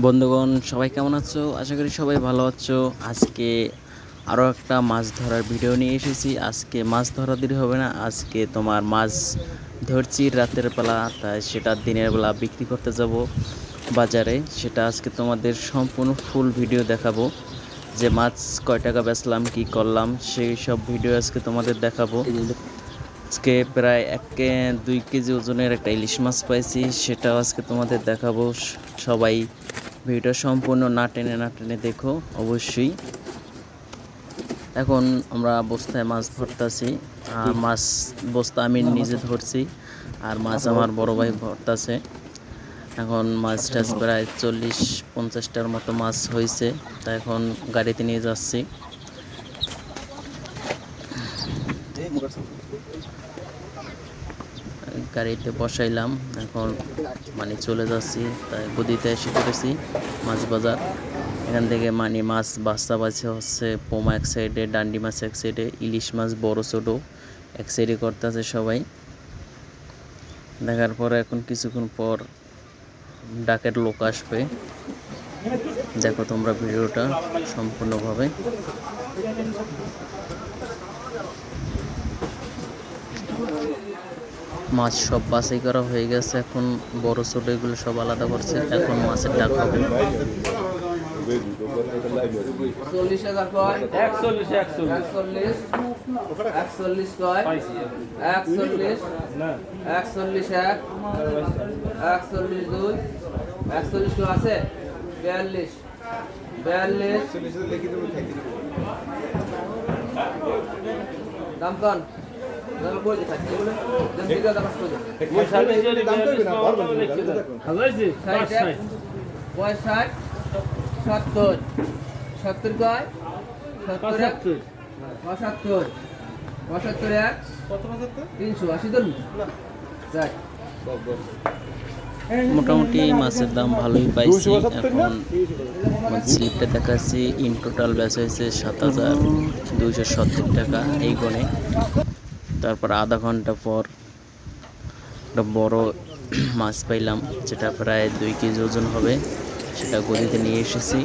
বন্ধুগণ, সবাই কেমন আছো? আশা করি সবাই ভালো আছো। আজকে আরও একটা মাছ ধরার ভিডিও নিয়ে এসেছি। আজকে মাছ ধরা দিলে হবে না। আজকে তোমার মাছ ধরছি রাতের বেলা, তাই সেটা দিনের বেলা বিক্রি করতে যাব বাজারে। সেটা আজকে তোমাদের সম্পূর্ণ ফুল ভিডিও দেখাবো। যে মাছ কয় টাকা বেচলাম, কি করলাম, সেই সব ভিডিও আজকে তোমাদের দেখাবো। আজকে প্রায় এক দুই কেজি ওজনের একটা ইলিশ মাছ পাইছি, সেটাও আজকে তোমাদের দেখাবো। সবাই ভিডিওটা সম্পূর্ণ না টেনে না টেনে দেখো অবশ্যই। এখন আমরা বস্তায় মাছ ধরতেছি আর মাছ বস্তা আমি নিজে ধরছি। আর মাছ আমার বড় ভাই ধরতেছে। এখন মাছ টাছ প্রায় চল্লিশ পঞ্চাশটার মতো মাছ হয়েছে তা এখন গাড়িতে নিয়ে যাচ্ছি। গাড়িতে বসাইলাম। এখন মানে চলে যাচ্ছি, তাই গদিতে এসে পড়েছি, মাছ বাজার। এখান থেকে মানে মাছ, বাচ্চা বাচ্চা হচ্ছে, পোমা এক সাইডে ডান্ডি মাছ এক সাইডে ইলিশ মাছ, বড় ছোটো এক সাইডে করতেছে সবাই। দেখার পর এখন কিছুক্ষণ পর ডাকের লোক আসবে। দেখো তোমরা ভিডিওটা সম্পূর্ণভাবে। মাছ সব বাছাই করা হয়ে গেছে। এখন বড় ছোট এগুলো সব আলাদা করছে। এখন মাছের ডাক হবে চল্লিশ হাজার কয়? একচল্লিশ একচল্লিশ। একচল্লিশ। একচল্লিশ একচল্লিশ। একচল্লিশ এক। একচল্লিশ দুই। একচল্লিশ আছে? বিয়াল্লিশ। বিয়াল্লিশ। দাম কন? তিনশো মোটামুটি মাছের দাম ভালোই পাইছি। এখন স্লিপটা দেখাচ্ছি। ইন টোটাল বেচা হয়েছে সাত হাজার দুইশো সত্তর টাকা এই গণে তারপর আধা ঘণ্টা পর একটা বড় মাছ পাইলাম, যেটা প্রায় দুই কেজি ওজন হবে। সেটা গদিতে নিয়ে এসেছি।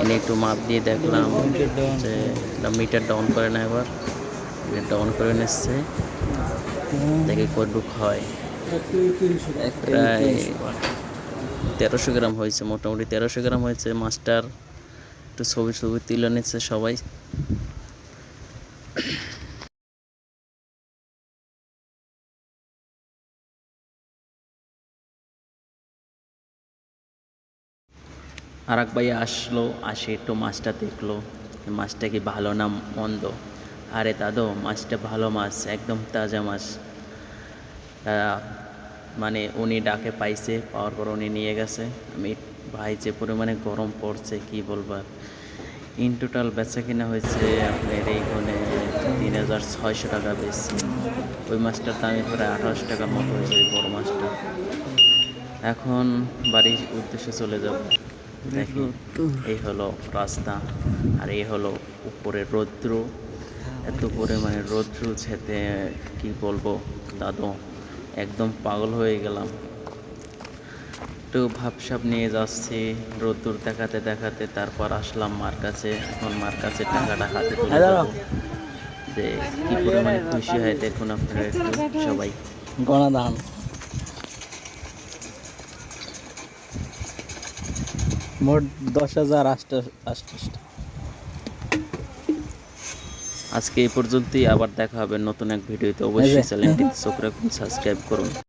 এনে একটু মাপ দিয়ে দেখলাম যে এটা মিটারটা অন করে না এবার। মিটার ডাউন করে নিচ্ছে। দেখে কতটুক হয়। প্রায় তেরোশো গ্রাম হয়েছে, মোটামুটি তেরোশো গ্রাম হয়েছে। মাছটার একটু ছবি ছবি তুলে নিচ্ছে সবাই। আর এক ভাই আসলো, আসে একটু মাছটা দেখল। মাছটা কি ভালো না মন্দ? আরে দাদু, মাছটা ভালো মাছ, একদম তাজা মাছ। মানে উনি ডাকে পাইছে, পাওয়ার পর উনি নিয়ে গেছে। আমি, ভাই যে পরিমাণে গরম পড়ছে, কি বলবার ইন টোটাল বেচা কিনা হয়েছে আপনার এই কোণে তিন হাজার ছয়শো টাকা বেশি। ওই মাছটার দামে প্রায় আঠারোশো টাকার মতো হয়েছে বড় মাছটা। এখন বাড়ির উদ্দেশ্যে চলে যাব। এই হলো রাস্তা আর এই হলো উপরে রৌদ্র। এত পরিমাণে রৌদ্র ছেতে কি বলব দাদু একদম পাগল হয়ে গেলাম। একটু ভাবসাব নিয়ে যাচ্ছি রোদ্দুর দেখাতে দেখাতে তারপর আসলাম মার কাছে। এখন মার কাছে টাকাটা হাতে তুলে যে কি পরিমাণে খুশি হয় দেখুন আপনারা একটু সবাই। গণদান। মোট দশ হাজার আটটা আজকে এই পর্যন্তই আবার দেখা হবে নতুন এক ভিডিওতে। অবশ্যই চ্যানেলটি চোখ রাখুন সাবস্ক্রাইব করুন।